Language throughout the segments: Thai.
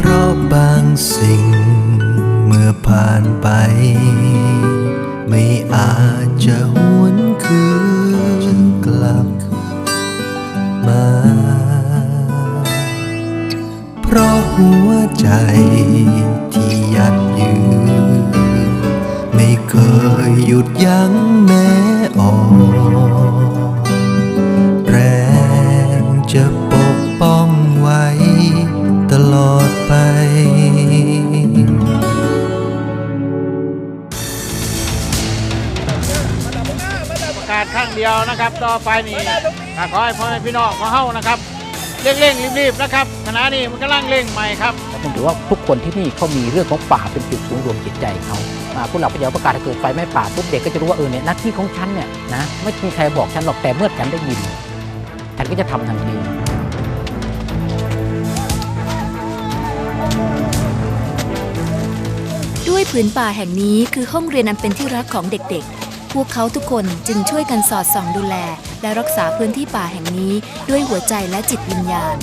เพราะบางสิ่งเมื่อผ่านไป ไม่อาจจะหวนคืนกลับมา เพราะหัวใจที่ยัดยืนไม่เคยหยุดยั้งแม้อ่อน อดไปประกาศข้างเดียวนะครับ ต่อไปนี่ก็ขอให้พ่อแม่พี่น้องของเฮานะครับเร่งเร่งๆรีบๆนะครับขณะนี้มันกำลังเร่งใหม่ครับผมถือว่าทุกคนที่นี่เขามีเรื่องของป่าเป็นจุดศูนย์รวมจิตใจเขาอ่าผู้หลักผู้ใหญ่ประกาศถ้าเกิดไฟไหม้ป่าปุ๊บเด็กก็จะรู้ว่าเออเนี่ยหน้าที่ของฉันเนี่ยนะไม่มีใครบอกฉันหรอกแต่เมื่อฉันได้ยินฉันก็จะทำทันที ด้วยผืนป่าแห่งนี้คือห้องเรียนอันเป็นที่รักของเด็กๆ พวกเขาทุกคนจึงช่วยกันสอดส่องดูแล และรักษาพื้นที่ป่าแห่งนี้ด้วยหัวใจและจิตวิญญาณ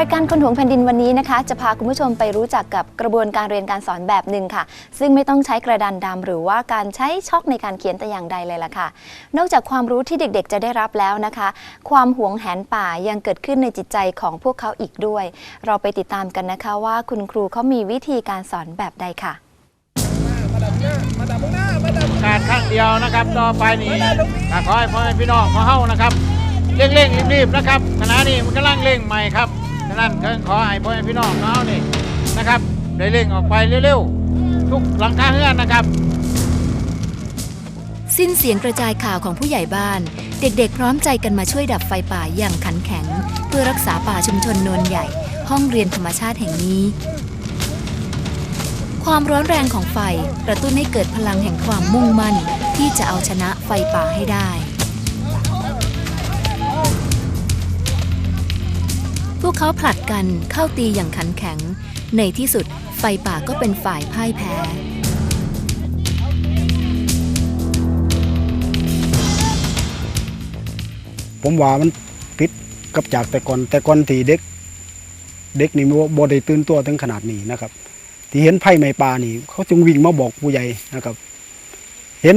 รายการคนหวงแผ่นดินวันนี้นะคะ จะพาคุณผู้ชมไปรู้จักกับกระบวนการเรียนการสอนแบบหนึ่งค่ะ ซึ่งไม่ต้องใช้กระดานดำหรือว่าการใช้ช็อกในการเขียนแต่อย่างใดเลยล่ะค่ะ นอกจากความรู้ที่เด็กๆ จะได้รับแล้วนะคะ ความหวงแหนป่ายังเกิดขึ้นในจิตใจของพวกเขาอีกด้วย เราไปติดตามกันนะคะว่าคุณครูเขามีวิธีการสอนแบบใดค่ะประกาศข้างเดียวนะครับต่อไปนี่ก็ขอให้พ่อแม่พี่น้องของเฮานะครับเร่งเร่งๆรีบๆนะครับขณะนี้มันกำลังเร่งใหม่ครับ ฉะนั้นก็ขอให้พ่อแม่พี่น้องเฮานี่นะครับได้เร่งออกไปเร็วๆทุกหลังคาเรือนนะครับ สิ้นเสียงกระจายข่าวของผู้ใหญ่บ้าน เด็กๆ พร้อมใจกันมาช่วยดับไฟป่าอย่างขันแข็ง เพื่อรักษาป่าชุมชนโนนใหญ่ ห้องเรียนธรรมชาติแห่งนี้ ความร้อนแรงของไฟกระตุ้นให้เกิดพลังแห่งความมุ่งมั่นที่จะเอาชนะไฟป่าให้ได้ วกเขาผลัดกันเข้าตีอย่างขันแข็ง ในที่สุดไฟป่าก็เป็นฝ่ายพ่ายแพ้ ผมว่ามันผิดกับจากแต่ก่อนแต่ก่อนที่เด็ก เด็กนี่บ่บ่ได้ตื่นตัวถึงขนาดนี้นะครับ ที่เห็นไผ่ไม้ป่านี่ เขาจึงวิ่งมาบอกผู้ใหญ่นะครับ เห็น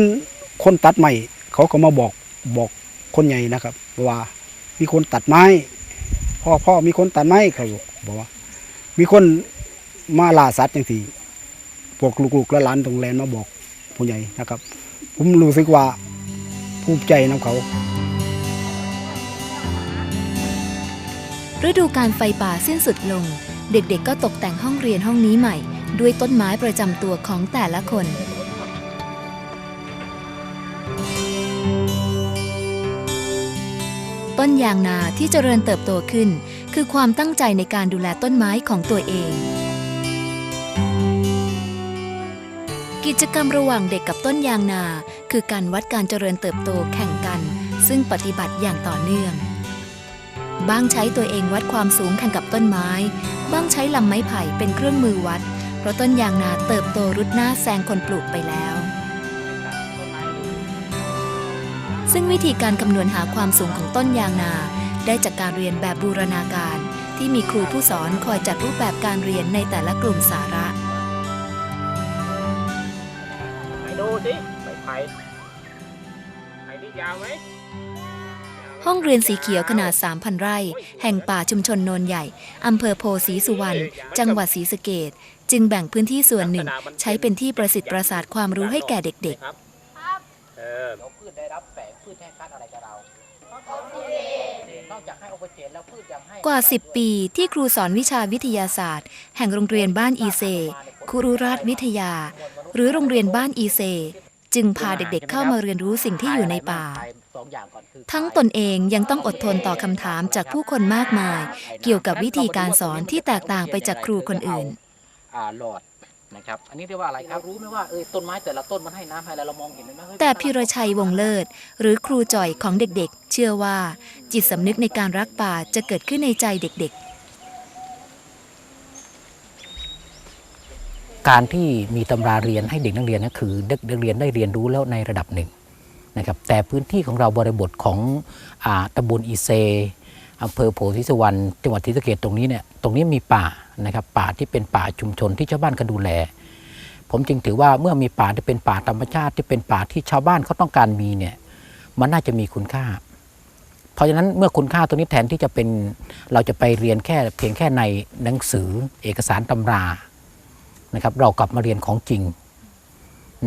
คนตัดไม้เขาก็มาบอกบอกคนใหญ่นะครับว่ามีคนตัดไม้ พ่อพ่อมีคนตัดไม้เขาบอกว่า มีคนมาล่าสัตว์อย่างที่พวกลูกๆและหลานตรงแลนมาบอกผู้ใหญ่นะครับ ผมรู้สึกว่าภูมิใจนํเขาฤดูการไฟป่าสิ้นสุดลง เด็กๆก็ตกแต่งห้องเรียนห้องนี้ใหม่ ด้วยต้นไม้ประจำตัวของแต่ละคน ต้นยางนาที่เจริญเติบโตขึ้น คือความตั้งใจในการดูแลต้นไม้ของตัวเอง กิจกรรมระหว่างเด็กกับต้นยางนา คือการวัดการเจริญเติบโตแข่งกัน ซึ่งปฏิบัติอย่างต่อเนื่องบ้างใช้ตัวเองวัดความสูงแข่งกับต้นไม้บ้างใช้ลำไม้ไผ่เป็นเครื่องมือวัด เพราะต้นยางนาเติบโตรุดหน้าแซงคนปลูกไปแล้ว ซึ่งวิธีการคำนวณหาความสูงของต้นยางนา ได้จากการเรียนแบบบูรณาการ ที่มีครูผู้สอนคอยจัดรูปแบบการเรียนในแต่ละกลุ่มสาระ ไปดูสิไปไผ่ไผ่นี่ยาวไหมห้องเรียนสีเขียวขนาด 3,000 ไร่ แห่งป่าชุมชนโนนใหญ่ อำเภอโพศรีสุวรรณ จังหวัดศรีสะเกดจึงแบ่งพื้นที่ส่วนหนึ่ง ใช้เป็นที่ประสิทธิ์ประสาทความรู้ให้แก่เด็กครับเออ แล้วพืชได้รับแฝงพืชให้คัดอะไรกับเรานอกจากให้โอเปอร์เจนแล้วพืชยังให้ๆกว่า 10 ปีที่ครูสอนวิชาวิทยาศาสตร์ แห่งโรงเรียนบ้านอีเซคุรุราชวิทยา หรือโรงเรียนบ้านอีเซ จึงพาเด็กๆเข้ามาเรียนรู้สิ่งที่อยู่ในป่าสองอย่างก่อนคือทั้งตนเองยังต้องอดทนต่อคำถามจากผู้คนมากมาย เกี่ยวกับวิธีการสอนที่แตกต่างไปจากครูคนอื่นอ่าหลอด นะครับ อันนี้เรียกว่าอะไรครับ รู้ไหมว่าเออต้นไม้แต่ละต้นมันให้น้ำให้อะไรเรามองเห็นไหมเฮ้ยแต่พิรชัยวงเลิศ หรือครูจ่อยของเด็กๆ เชื่อว่า จิตสำนึกในการรักป่าจะเกิดขึ้นในใจเด็กๆ การที่มีตำราเรียนให้เด็กนักเรียนนะคือเด็กนักเรียนได้เรียนรู้แล้วในระดับหนึ่งนะครับแต่พื้นที่ของเราบริบทของอาตำบลอีเซ อำเภอโพธิสุวรรณจังหวัดศรีสะเกษตรงนี้เนี่ยตรงนี้มีป่านะครับป่าที่เป็นป่าชุมชนที่ชาวบ้านก็ดูแล ผมจึงถือว่าเมื่อมีป่าที่เป็นป่าธรรมชาติที่เป็นป่าที่ชาวบ้านเขาต้องการมีเนี่ยมันน่าจะมีคุณค่า เพราะฉะนั้นเมื่อคุณค่าตัวนี้แทนที่จะเป็นเราจะไปเรียนแค่เพียงแค่ในหนังสือเอกสารตำรานะครับเรากลับมาเรียนของจริง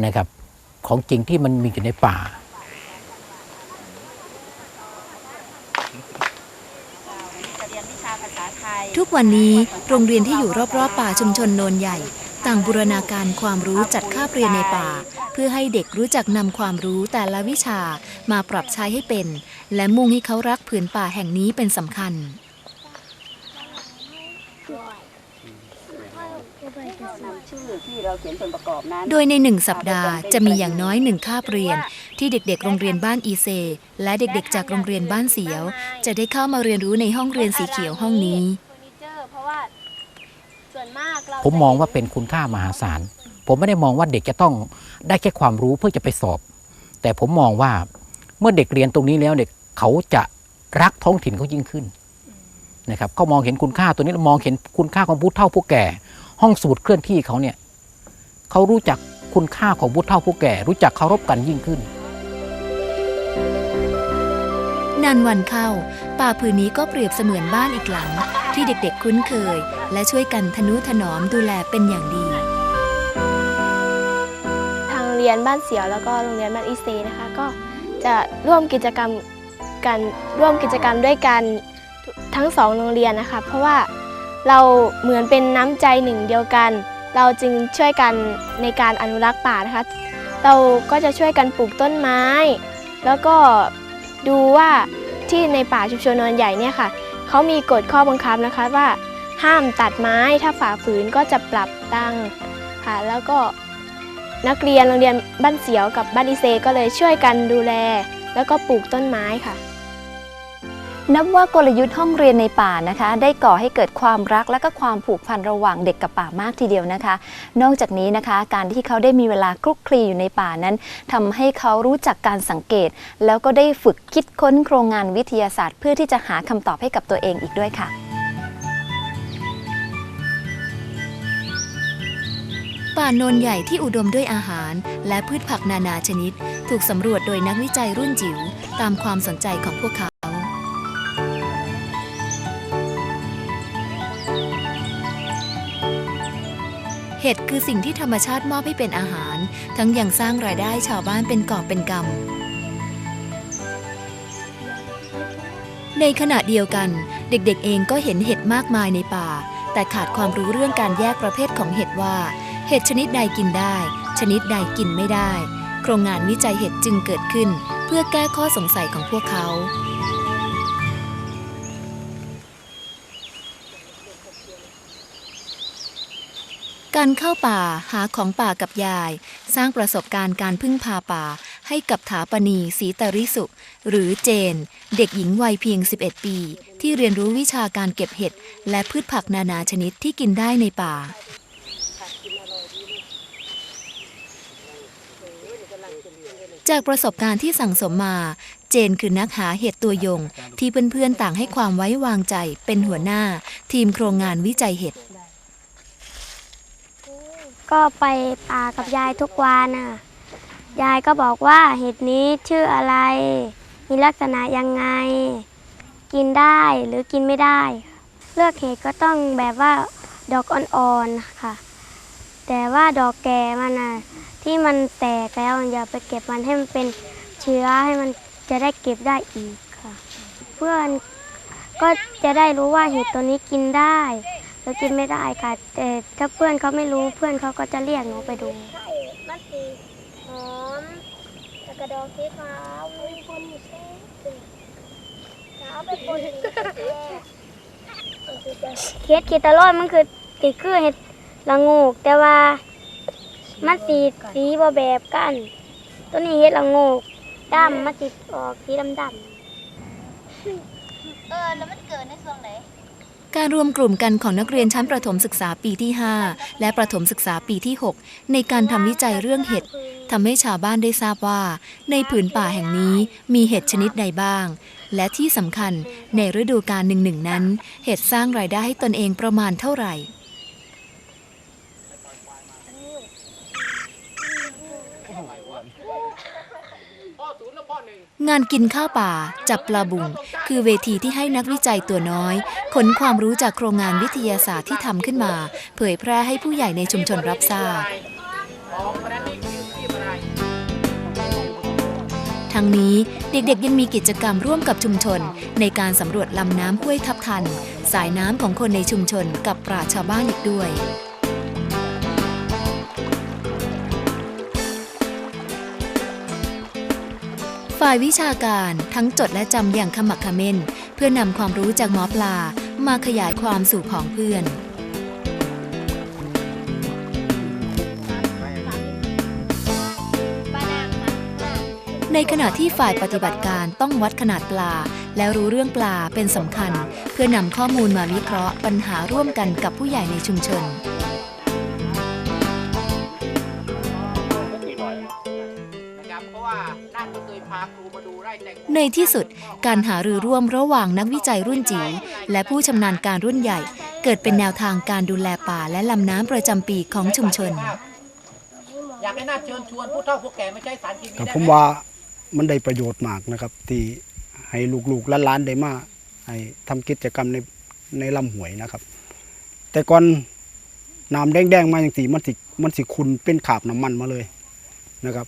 นะครับของจริงที่มันมีอยู่ในป่า ทุกวันนี้โรงเรียนที่อยู่รอบๆ ป่าชุมชนโนนใหญ่ ต่างบูรณาการความรู้จัดคาบเรียนในป่า เพื่อให้เด็กรู้จักนำความรู้แต่ละวิชามาปรับใช้ให้เป็น และมุ่งให้เขารักผืนป่าแห่งนี้เป็นสำคัญ โดยในหนึ่งสัปดาห์จะมีอย่างน้อยหนึ่งคาบเรียน ที่เด็กๆ โรงเรียนบ้านอีเซ และเด็กๆ จากโรงเรียนบ้านเสียว จะได้เข้ามาเรียนรู้ในห้องเรียนสีเขียวห้องนี้ ผมมองว่าเป็นคุณค่ามหาศาล ผมไม่ได้มองว่าเด็กจะต้องได้แค่ความรู้เพื่อจะไปสอบ แต่ผมมองว่าเมื่อเด็กเรียนตรงนี้แล้วเด็กเขาจะรักท้องถิ่นเขายิ่งขึ้นนะครับเขามองเห็นคุณค่าตัวนี้มองเห็นคุณค่าของผู้เฒ่าผู้แก่ ห้องสมุดเคลื่อนที่เขาเนี่ยเขารู้จักคุณค่าของผู้เฒ่าผู้แก่ รู้จักเคารพกันยิ่งขึ้น นานวันเข้า ป่าผืนนี้ก็เปรียบเสมือนบ้านอีกหลัง ที่เด็กๆคุ้นเคย และช่วยกันทนุถนอมดูแลเป็นอย่างดี ทางโรงเรียนบ้านเสียวแล้วก็โรงเรียนบ้านอีเซนะคะ ก็จะร่วมกิจกรรมกันร่วมกิจกรรมด้วยกันทั้งสองโรงเรียนนะคะ เพราะว่า เราเหมือนเป็นน้ำใจหนึ่งเดียวกัน เราจึงช่วยกันในการอนุรักษ์ป่านะคะ เราก็จะช่วยกันปลูกต้นไม้ แล้วก็ดูว่าที่ในป่าชุมชนนนใหญ่เนี่ยค่ะเขามีกฎข้อบังคับนะคะว่าห้ามตัดไม้ถ้าฝ่าฝืนก็จะปรับตังค์ค่ะ แล้วก็นักเรียนโรงเรียนบ้านเสียวกับบ้านอีเซก็เลยช่วยกันดูแล แล้วก็ปลูกต้นไม้ค่ะ นับว่ากลยุทธ์ห้องเรียนในป่านะคะ ได้ก่อให้เกิดความรักและก็ความผูกพันระหว่างเด็กกับป่ามากทีเดียวนะคะ นอกจากนี้นะคะ การที่เขาได้มีเวลาคลุกคลีอยู่ในป่านั้นทำให้เขารู้จักการสังเกต แล้วก็ได้ฝึกคิดค้นโครงงานวิทยาศาสตร์ เพื่อที่จะหาคำตอบให้กับตัวเองอีกด้วยค่ะป่าโนนใหญ่ที่อุดมด้วยอาหาร และพืชผักนานาชนิด ถูกสำรวจโดยนักวิจัยรุ่นจิ๋วตามความสนใจของพวกเขา ห็ดคือสิ่งที่ธรรมชาติมอบให้เป็นอาหาร ทั้งยังสร้างรายได้ชาวบ้านเป็นกอบเป็นกำในขณะเดียวกัน เด็กๆเองก็เห็นเห็ดมากมายในป่า แต่ขาดความรู้เรื่องการแยกประเภทของเห็ดว่า เห็ดชนิดใดกินได้ ชนิดใดกินไม่ได้ โครงงานวิจัยเห็ดจึงเกิดขึ้น เพื่อแก้ข้อสงสัยของพวกเขา การเข้าป่าหาของป่ากับยาย สร้างประสบการณ์การพึ่งพาป่า ให้กับถาปณีศรีตริสุ หรือเจน เด็กหญิงวัยเพียง 11 ปี ที่เรียนรู้วิชาการเก็บเห็ด และพืชผักนานาชนิดที่กินได้ในป่า จากประสบการณ์ที่สั่งสมมา เจนคือนักหาเห็ดตัวยง ที่เพื่อนๆต่างให้ความไว้วางใจเป็นหัวหน้า ทีมโครงงานวิจัยเห็ด ก็ไปป่ากับยายทุกวันน่ะ ยายก็บอกว่าเห็ดนี้ชื่ออะไร มีลักษณะยังไง กินได้หรือกินไม่ได้ เลือกเห็ดก็ต้องแบบว่าดอกอ่อนๆค่ะ แต่ว่าดอกแก่มันน่ะที่มันแตกแล้วอย่าไปเก็บมันให้มันเป็นเชื้อให้มันจะได้เก็บได้อีกค่ะ เพื่อนก็จะได้รู้ว่าเห็ดตัวนี้กินได้ หรือกินไม่ได้ค่ะ แต่ถ้าเพื่อนเขาไม่รู้เพื่อนเขาก็จะเรียกหนูไปดูมันสีหอมแล้วก็ดอกสีขาวมีคนอยู่เซ่เอาไปปนเห็ดขีตาลอนมันคือติคือเห็ดละงูก แต่ว่ามันสีสีบ่แบบกัน ตัวนี้เห็ดละงูกดำมันติออกสีดำดำเออแล้วมันเกิดในส่วนไหน การรวมกลุ่มกันของนักเรียนชั้นประถมศึกษาปีที่ 5 และประถมศึกษาปีที่ 6 ในการทำวิจัยเรื่องเห็ดทำให้ชาวบ้านได้ทราบว่า ในผืนป่าแห่งนี้มีเห็ดชนิดใดบ้าง และที่สำคัญในฤดูกาลหนึ่งๆนั้น เห็ดสร้างรายได้ให้ตนเองประมาณเท่าไหร่ งานกินข้าวป่า จับปลาบุง คือเวทีที่ให้นักวิจัยตัวน้อย ขนความรู้จากโครงงานวิทยาศาสตร์ที่ทำขึ้นมา เผยแพร่ให้ผู้ใหญ่ในชุมชนรับทราบ ทั้งนี้เด็กๆยังมีกิจกรรมร่วมกับชุมชน ในการสำรวจลำน้ำห้วยทับทัน สายน้ำของคนในชุมชนกับปราชญ์ชาวบ้านอีกด้วย ฝ่ายวิชาการทั้งจดและจำอย่างขมักขม้น เพื่อนำความรู้จากหมอปลามาขยายความสู่ผองเพื่อน ในขณะที่ฝ่ายปฏิบัติการต้องวัดขนาดปลา แล้วรู้เรื่องปลาเป็นสำคัญ เพื่อนำข้อมูลมาวิเคราะห์ปัญหาร่วมกันกับผู้ใหญ่ในชุมชน ในที่สุดการหารือร่วมระหว่างนักวิจัยรุ่นจิ๋วและผู้ชำนาญการรุ่นใหญ่ เกิดเป็นแนวทางการดูแลป่าและลำน้ำประจำปีของชุมชน อยากให้นาเชิญชวนผู้เฒ่าผู้แก่ไม่ใช้สารเคมีกับผมว่ามันได้ประโยชน์มากนะครับ ที่ให้ลูกๆล้านๆได้มาให้ทำกิจกรรมในในลำห้วยนะครับ แต่ก่อนน้ำแดงๆมาอย่างสีมันสิมันสิคุณเป็นขาบน้ำมันมาเลยนะครับ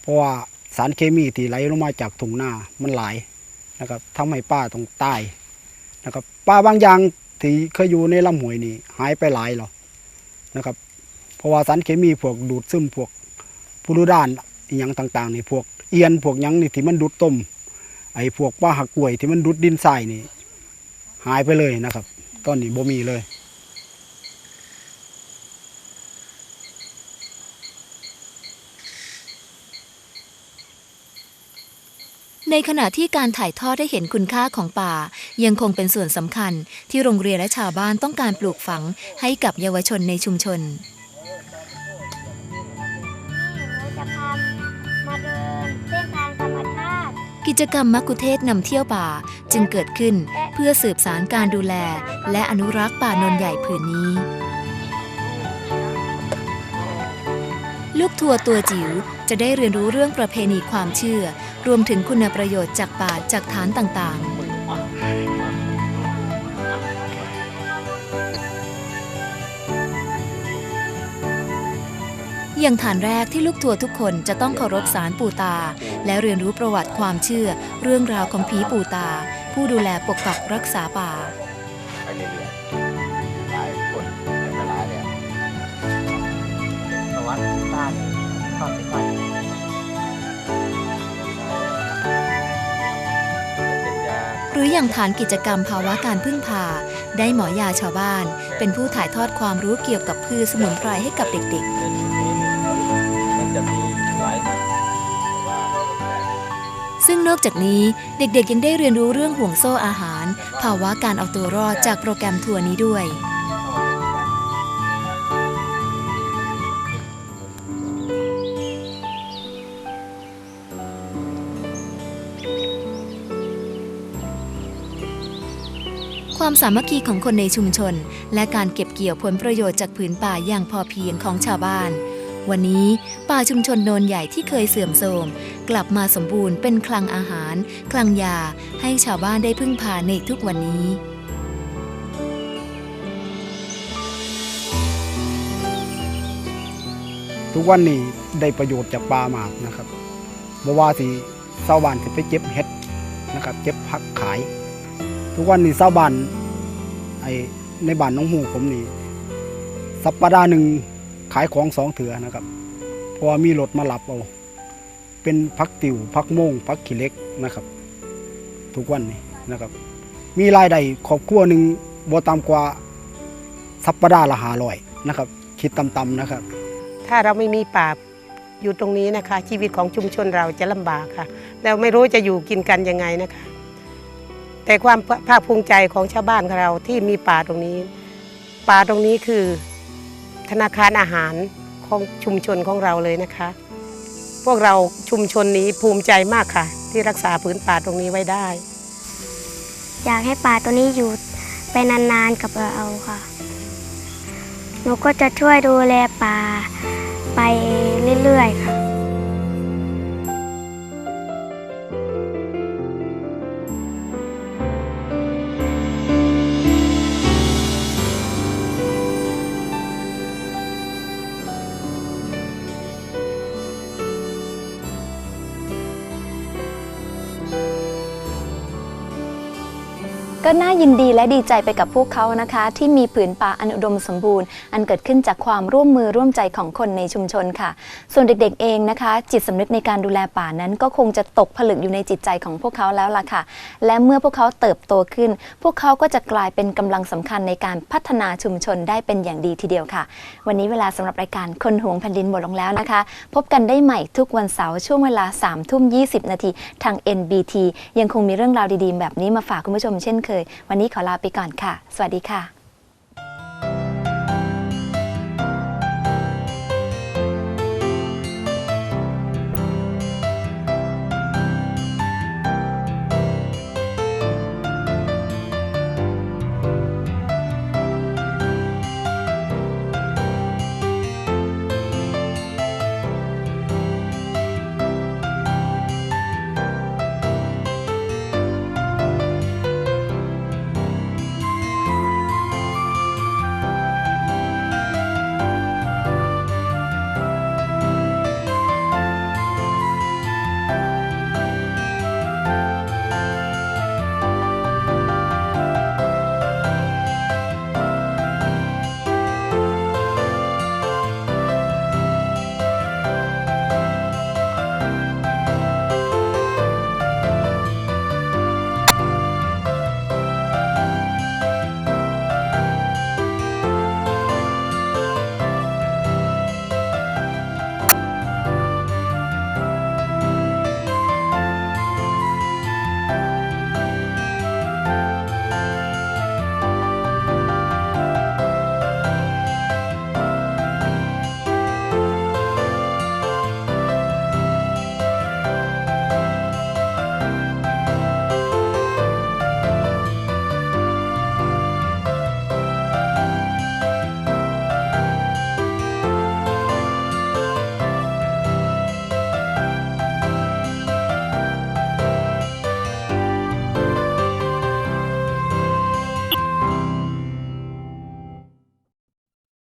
เพราะว่า สารเคมีที่ไหลลงมาจากทุ่งนามันหลายนะครับทำให้ป้าต้องตายนะครับป้าบางอย่างที่เคยอยู่ในลำห้วยนี่หายไปหลายแล้วนะครับ เพราะว่าสารเคมีพวกดูดซึมพวกผู้รู้ด้านอย่างต่างๆนี่พวกเอียนพวกยังนี่ที่มันดูดต้มไอ้พวกป้าหักกล้วยที่มันดูดดินทรายนี่ หายไปเลยนะครับ ตอนนี้บ่มีเลย ในขณะที่การถ่ายทอดได้เห็นคุณค่าของป่า ยังคงเป็นส่วนสำคัญที่โรงเรียนและชาวบ้านต้องการปลูกฝังให้กับเยาวชนในชุมชนกิจกรรมมักคุเทศนำเที่ยวป่าจึงเกิดขึ้นเพื่อสืบสารการดูแล และอนุรักษ์ป่านนใหญ่ผืนนี้ ลูกทัวร์ตัวจิ๋วจะได้เรียนรู้เรื่องประเพณีความเชื่อ รวมถึงคุณประโยชน์จากป่าจากฐานต่างๆอย่างฐานแรกที่ลูกทัวร์ทุกคนจะต้องเคารพสารปู่ตา และเรียนรู้ประวัติความเชื่อ เรื่องราวของผีปู่ตา ผู้ดูแลปกปักรักษาป่า ร์ความเป็นไปเป็นยาหรืออย่างฐานกิจกรรมภาวะการพึ่งพา ได้หมอยาชาวบ้าน เป็นผู้ถ่ายทอดความรู้เกี่ยวกับพืชสมุนไพรให้กับเด็กมันจะมีหลายว่าๆซึ่งนอกจากนี้เด็กๆยังได้เรียนรู้เรื่องห่วงโซ่อาหาร ภาวะการเอาตัวรอดจากโปรแกรมทัวร์นี้ด้วย ความสามัคคีของคนในชุมชน และการเก็บเกี่ยวผลประโยชน์จากผืนป่าอย่างพอเพียงของชาวบ้าน วันนี้ป่าชุมชนโนนใหญ่ที่เคยเสื่อมโทรมกลับมาสมบูรณ์เป็นคลังอาหาร คลังยาให้ชาวบ้านได้พึ่งพาในทุกวันนี้ทุกวันนี้ได้ประโยชน์จากปลามากนะครับบว่าสิชาวบ้านสิไปเก็บเห็ดนะครับเก็บผักขาย ทุกวันนี้ชาวบ้าน อ้ในบ้านน้องหูผมนี่ สัปดาห์หนึ่งขายของสองเถือนะครับพราะว่ามีรถมารับเอาเป็นพักติวพักโมงพักขี้เล็กนะครับ ทุกวันนี้นะครับ มีรายได้ครอบครัวหนึ่งบ่ต่ำกว่าสัปดาห์ละหาร้อยนะครับ คิดต่ำๆนะครับ ถ้าเราไม่มีป่าอยู่ตรงนี้นะคะ ชีวิตของชุมชนเราจะลำบากค่ะ แล้วไม่รู้จะอยู่กินกันยังไงนะคะ แต่ความภาคภูมิใจของชาวบ้านของเราที่มีป่าตรงนี้ ป่าตรงนี้คือธนาคารอาหารของชุมชนของเราเลยนะคะ พวกเราชุมชนนี้ภูมิใจมากค่ะ ที่รักษาพื้นป่าตรงนี้ไว้ได้ อยากให้ป่าตัวนี้อยู่ไปนานๆกับเราค่ะหนูก็จะช่วยดูแลป่าไปเรื่อยๆค่ะ ก็น่ายินดีและดีใจไปกับพวกเขานะคะ ที่มีผืนป่าอันอุดมสมบูรณ์ อันเกิดขึ้นจากความร่วมมือร่วมใจของคนในชุมชนค่ะ ส่วนเด็กๆเองนะคะ จิตสำนึกในการดูแลป่านั้น ก็คงจะตกผลึกอยู่ในจิตใจของพวกเขาแล้วล่ะค่ะ และเมื่อพวกเขาเติบโตขึ้น พวกเขาก็จะกลายเป็นกำลังสำคัญในการพัฒนาชุมชนได้เป็นอย่างดีทีเดียวค่ะ วันนี้เวลาสำหรับรายการคนหวงแผ่นดินหมดลงแล้วนะคะ พบกันได้ใหม่ทุกวันเสาร์ช่วงเวลา3ามทุ่มยีนาทีทาง NBT ยังคงมีเรื่องราวดีๆ แบบนี้มาฝากคุณผู้ชมเช่นเคยวันนี้ขอลาไปก่อนค่ะ สวัสดีค่ะ